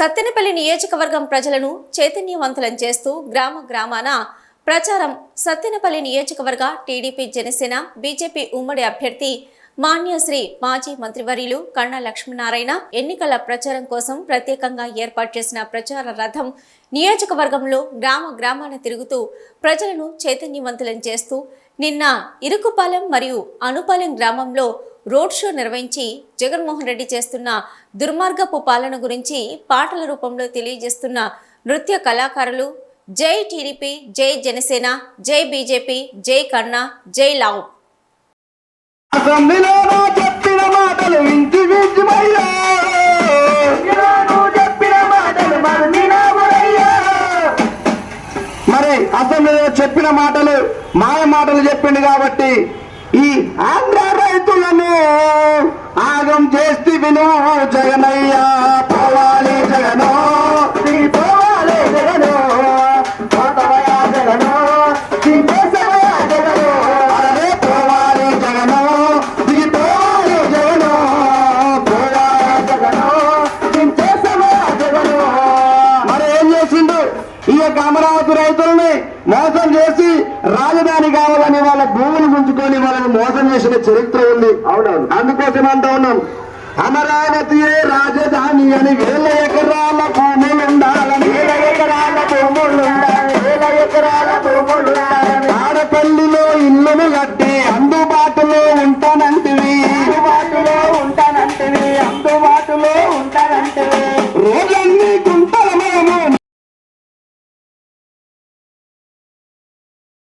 సత్తెనపల్లి నియోజకవర్గం ప్రజలను చైతన్యవంతులం చేస్తూ గ్రామ గ్రామాన ప్రచారం. సత్తెనపల్లి నియోజకవర్గ టీడీపీ జనసేన బీజేపీ ఉమ్మడి అభ్యర్థి మాన్యశ్రీ మాజీ మంత్రివర్యులు కన్నా లక్ష్మీనారాయణ ఎన్నికల ప్రచారం కోసం ప్రత్యేకంగా ఏర్పాటు చేసిన ప్రచార రథం నియోజకవర్గంలో గ్రామ గ్రామాన తిరుగుతూ ప్రజలను చైతన్యవంతులం చేస్తూ నిన్న ఇరుకుపాలెం మరియు అనుపాలెం గ్రామంలో రోడ్ షో నిర్వహించి జగన్మోహన్ రెడ్డి చేస్తున్న దుర్మార్గపు పాలన గురించి పాటల రూపంలో తెలియజేస్తున్న నృత్య కళాకారులు జై టీడీపీ జై జనసేన జై బీజేపీ జై కన్నా జై లావ్. అసెంబ్లీలో చెప్పిన మాటలు మాయ మాటలు చెప్పిండు కాబట్టి ఈ ఆంధ్ర రైతులను ఆగం చేస్తే విను జగనయ్యా చేసిండు ఈ యొక్క అమరావతి రైతుల్ని మోసం చేసి రాజధాని కావాలని వాళ్ళ భూములు గుంజుకొని వాళ్ళని మోసం చేసిన చరిత్ర ఉంది. అవునవును. అందుకోసం అంటా ఉన్నాం. అమరావతియే రాజధాని అని వేల ఎకరాల